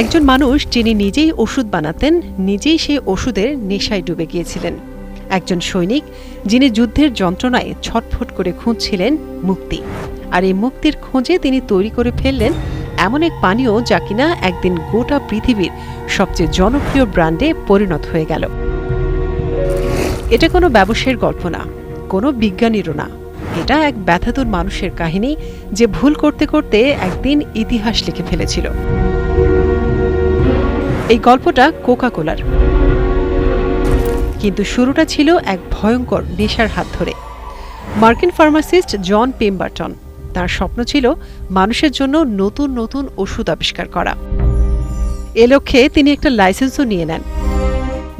একজন মানুষ যিনি নিজেই ওষুধ বানাতেন, নিজেই সেই ওষুধের নেশায় ডুবে গিয়েছিলেন। একজন সৈনিক যিনি যুদ্ধের যন্ত্রণায় ছটফট করে খুঁজছিলেন মুক্তি। আর এই মুক্তির খোঁজে তিনি তৈরি করে ফেললেন এমন এক পানীয় যা কিনা একদিন গোটা পৃথিবীর সবচেয়ে জনপ্রিয় ব্র্যান্ডে পরিণত হয়ে গেল। এটা কোনো ব্যবসায়ের গল্প না, কোনো বিজ্ঞানীরও না। এটা এক ব্যথাতুর মানুষের কাহিনী যে ভুল করতে করতে একদিন ইতিহাস লিখে ফেলেছিল। এই গল্পটা কোকা কোলার কিন্তু শুরুটা ছিল এক ভয়ঙ্কর নেশার হাত ধরে। মার্কিন ফার্মাসিস্ট জন পেম্বারটন, তার স্বপ্ন ছিল মানুষের জন্য নতুন নতুন ওষুধ আবিষ্কার করা। এ লক্ষ্যে তিনি একটা লাইসেন্সও নিয়ে নেন।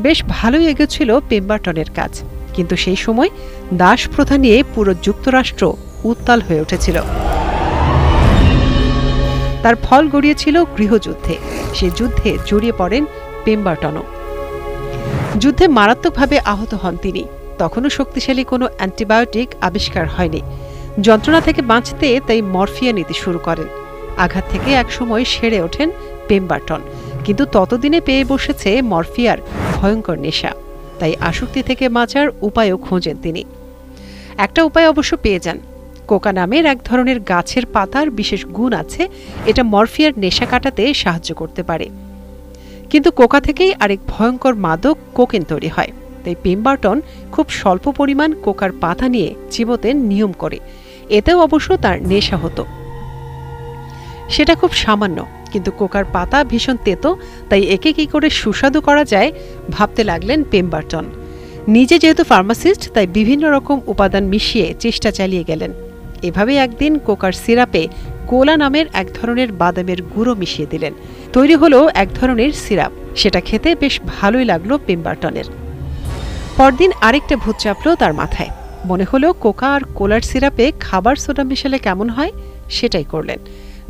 বেশ ভালোই এগোচ্ছিল পেম্বারটনের কাজ, কিন্তু সেই সময় দাস প্রথা নিয়ে পুরো যুক্তরাষ্ট্র উত্তাল হয়ে উঠেছিল। তার ফল গড়িয়েছিল গৃহযুদ্ধে। সে যুদ্ধে জড়িয়ে পড়েন পেম্বারটনও। যুদ্ধে মারাত্মকভাবে আহত হন তিনি। তখনও শক্তিশালী কোনো অ্যান্টিবায়োটিক আবিষ্কার হয়নি। যন্ত্রণা থেকে বাঁচতে তাই মরফিয়া নিতে শুরু করেন। আঘাত থেকে একসময় সেরে ওঠেন পেম্বারটন। কিন্তু ততদিনে পেয়ে বসেছে মরফিয়ার ভয়ঙ্কর নেশা। তাই আসক্তি থেকে বাঁচার উপায়ও খোঁজেন তিনি। একটা উপায় অবশ্য পেয়ে যান। কোকা নামের এক ধরনের গাছের পাতার বিশেষ গুণ আছে, এটা মরফিয়ার নেশা কাটাতে সাহায্য করতে পারে। কিন্তু কোকা থেকেই আরেক ভয়ঙ্কর মাদক কোকেন তৈরি হয়, তাই পেম্বার্টন খুব স্বল্প পরিমাণ কোকার পাতা নিয়ে চিবোতেন নিয়ম করে। এতেও অবশ্য তার নেশা হতো। সেটা খুব সামান্য, কিন্তু কোকার পাতা ভীষণ তেতো, তাই একে কি করে সুস্বাদু করা যায় ভাবতে লাগলেন পেম্বার্টন নিজে যেহেতু ফার্মাসিস্ট, তাই বিভিন্ন রকম উপাদান মিশিয়ে চেষ্টা চালিয়ে গেলেন। এভাবে একদিন কোকার সিরাপে কোলা নামের এক ধরনের বাদামের গুঁড়ো মিশিয়ে দিলেন। তৈরি হলো এক ধরনের সিরাপ। সেটা খেতে বেশ ভালোই লাগল পেম্বার্টনের। পরদিন আরেকটা ভূত চাপলো তার মাথায়। মনে হলো কোকা আর কোলার সিরাপে খাবার সোডা মিশালে কেমন হয়, সেটাই করলেন।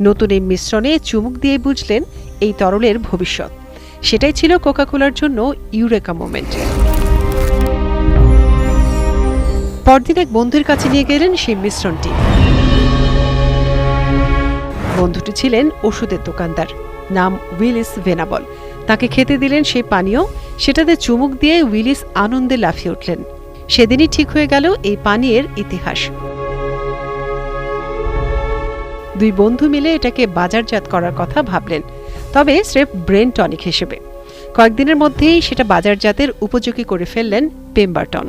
নতুন এই মিশ্রণে চুমুক দিয়ে বুঝলেন এই তরলের ভবিষ্যৎ। সেটাই ছিল কোকা কোলার জন্য ইউরেকা মোমেন্ট। পরদিন এক বন্ধুর কাছে নিয়ে গেলেন সেই মিশ্রণটি। বন্ধুটি ছিলেন ওষুধের দোকানদার, নাম উইলিস ভেনাবল। তাকে খেতে দিলেন সেই পানীয়, সেটাতে চুমুক দিয়ে উইলিস আনন্দে লাফিয়ে উঠলেন। সেদিনই ঠিক হয়ে গেল এই পানীয়ের ইতিহাস। দুই বন্ধু মিলে এটাকে বাজারজাত করার কথা ভাবলেন, তবে স্রেফ ব্রেন টনিক হিসেবে। কয়েকদিনের মধ্যেই সেটা বাজারজাতের উপযোগী করে ফেললেন পেম্বার্টন।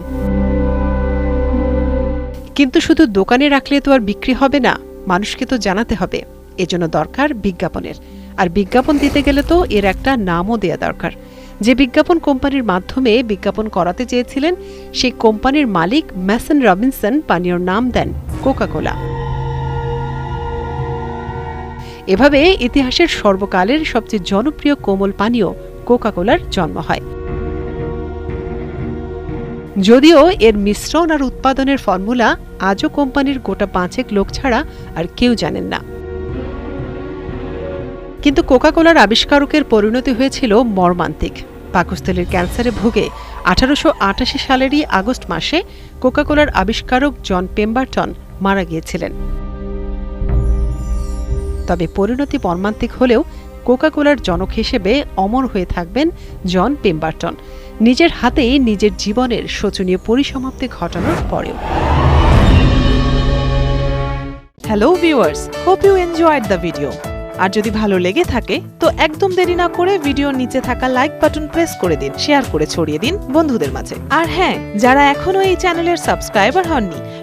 কিন্তু শুধু দোকানে রাখলে তো আর বিক্রি হবে না, মানুষকে তো জানাতে হবে। এজন্য দরকার বিজ্ঞাপনের। আর বিজ্ঞাপন দিতে গেলে তো এর একটা নামও দেয়া দরকার। যে বিজ্ঞাপন কোম্পানির মাধ্যমে বিজ্ঞাপন করাতে চেয়েছিলেন, সেই কোম্পানির মালিক ম্যাসন রবিনসন পানীয়র নাম দেন কোকাকোলা। এভাবে ইতিহাসের সর্বকালের সবচেয়ে জনপ্রিয় কোমল পানীয় কোকাকোলার জন্ম হয়। যদিও এর মিশ্রণ আর উৎপাদনের ফর্মুলা আজও কোম্পানির গোটা পাঁচেক লোক ছাড়া আর কেউ জানেন না। কিন্তু কোকাকোলার আবিষ্কারকের পরিণতি হয়েছিল মর্মান্তিক। পাকস্থলীর ক্যান্সারে ভুগে আঠারোশো আটাশি সালেরই আগস্ট মাসে কোকাকোলার আবিষ্কারক জন পেম্বারটন মারা গিয়েছিলেন। তবে পরিণতি মর্মান্তিক হলেও কোকা কোলার জনক হিসেবে অমর হয়ে থাকবেন জন পেম্বারটন। নিজের হাতেই নিজের জীবনের শোচনীয় পরিসমাপ্তি ঘটানোর পরেও। Hello viewers hope you enjoyed the video আর যদি ভালো লেগে থাকে, তো একদম দেরি না করে ভিডিওর নিচে থাকা লাইক বাটন প্রেস করে দিন শেয়ার করে ছড়িয়ে দিন বন্ধুদের মাঝে। আর হ্যাঁ যারা এখনও এই চ্যানেলের সাবস্ক্রাইবার হননি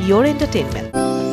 your entertainment.